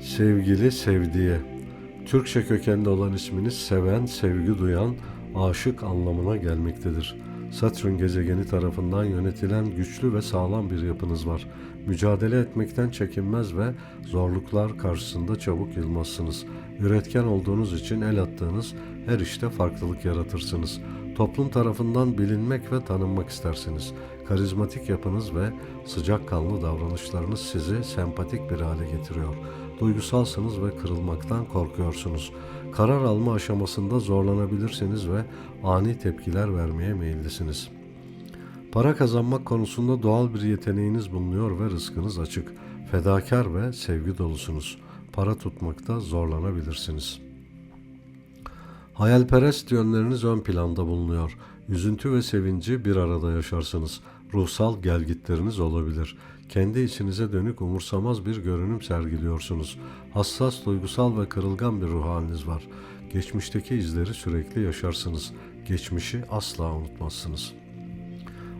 Sevgili sevdiğe. Türkçe kökenli olan isminiz seven, sevgi duyan, aşık anlamına gelmektedir. Satürn gezegeni tarafından yönetilen güçlü ve sağlam bir yapınız var. Mücadele etmekten çekinmez ve zorluklar karşısında çabuk yılmazsınız. Üretken olduğunuz için el attığınız her işte farklılık yaratırsınız. Toplum tarafından bilinmek ve tanınmak istersiniz. Karizmatik yapınız ve sıcakkanlı davranışlarınız sizi sempatik bir hale getiriyor. Duygusalsınız ve kırılmaktan korkuyorsunuz. Karar alma aşamasında zorlanabilirsiniz ve ani tepkiler vermeye meyillisiniz. Para kazanmak konusunda doğal bir yeteneğiniz bulunuyor ve rızkınız açık. Fedakar ve sevgi dolusunuz. Para tutmakta zorlanabilirsiniz. Hayalperest yönleriniz ön planda bulunuyor. Üzüntü ve sevinci bir arada yaşarsınız. Ruhsal gelgitleriniz olabilir. Kendi içinize dönük umursamaz bir görünüm sergiliyorsunuz. Hassas, duygusal ve kırılgan bir ruh haliniz var. Geçmişteki izleri sürekli yaşarsınız. Geçmişi asla unutmazsınız.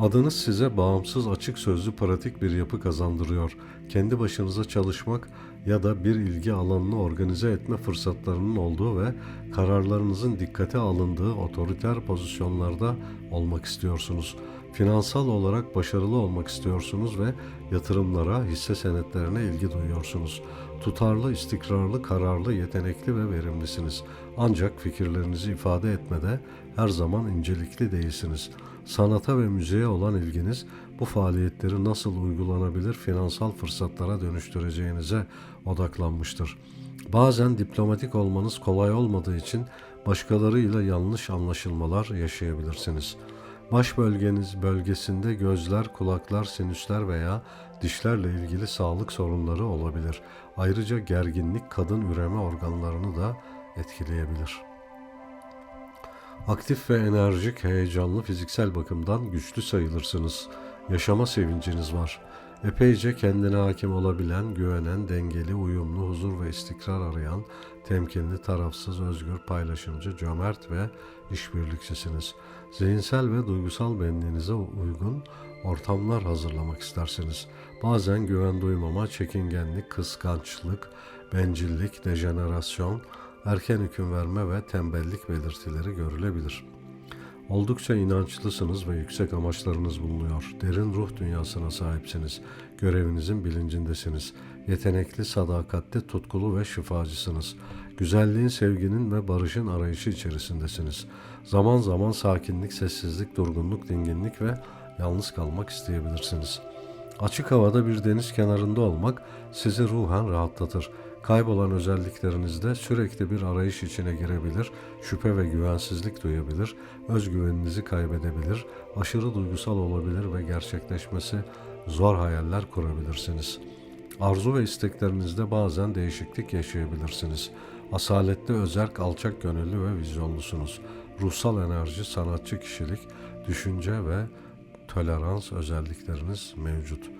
Adınız size bağımsız, açık sözlü, pratik bir yapı kazandırıyor. Kendi başınıza çalışmak ya da bir ilgi alanını organize etme fırsatlarının olduğu ve kararlarınızın dikkate alındığı otoriter pozisyonlarda olmak istiyorsunuz. Finansal olarak başarılı olmak istiyorsunuz ve yatırımlara, hisse senetlerine ilgi duyuyorsunuz. Tutarlı, istikrarlı, kararlı, yetenekli ve verimlisiniz. Ancak fikirlerinizi ifade etmede her zaman incelikli değilsiniz. Sanata ve müziğe olan ilginiz bu faaliyetleri nasıl uygulanabilir finansal fırsatlara dönüştüreceğinize odaklanmıştır. Bazen diplomatik olmanız kolay olmadığı için başkalarıyla yanlış anlaşılmalar yaşayabilirsiniz. Baş bölgeniz bölgesinde gözler, kulaklar, sinüsler veya dişlerle ilgili sağlık sorunları olabilir. Ayrıca gerginlik kadın üreme organlarını da etkileyebilir. Aktif ve enerjik, heyecanlı fiziksel bakımdan güçlü sayılırsınız. Yaşama sevinciniz var. Epeyce kendine hakim olabilen, güvenen, dengeli, uyumlu, huzur ve istikrar arayan, temkinli, tarafsız, özgür, paylaşımcı, cömert ve işbirlikçisiniz. Zihinsel ve duygusal benliğinize uygun ortamlar hazırlamak istersiniz. Bazen güven duymama, çekingenlik, kıskançlık, bencillik, dejenerasyon, erken hüküm verme ve tembellik belirtileri görülebilir. Oldukça inançlısınız ve yüksek amaçlarınız bulunuyor. Derin ruh dünyasına sahipsiniz. Görevinizin bilincindesiniz. Yetenekli, sadakatli, tutkulu ve şifacısınız. Güzelliğin, sevginin ve barışın arayışı içerisindesiniz. Zaman zaman sakinlik, sessizlik, durgunluk, dinginlik ve yalnız kalmak isteyebilirsiniz. Açık havada bir deniz kenarında olmak sizi ruhen rahatlatır. Kaybolan özelliklerinizde sürekli bir arayış içine girebilir, şüphe ve güvensizlik duyabilir, özgüveninizi kaybedebilir, aşırı duygusal olabilir ve gerçekleşmesi zor hayaller kurabilirsiniz. Arzu ve isteklerinizde bazen değişiklik yaşayabilirsiniz. Asaletli, özerk, alçak gönüllü ve vizyonlusunuz. Ruhsal enerji, sanatçı kişilik, düşünce ve tolerans özellikleriniz mevcut.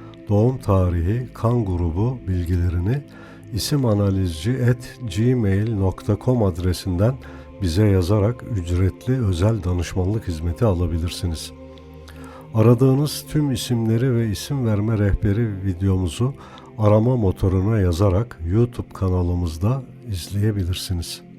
doğum tarihi, kan grubu bilgilerini isimanalizci@gmail.com adresinden bize yazarak ücretli özel danışmanlık hizmeti alabilirsiniz. Aradığınız tüm isimleri ve isim verme rehberi videomuzu arama motoruna yazarak YouTube kanalımızda izleyebilirsiniz.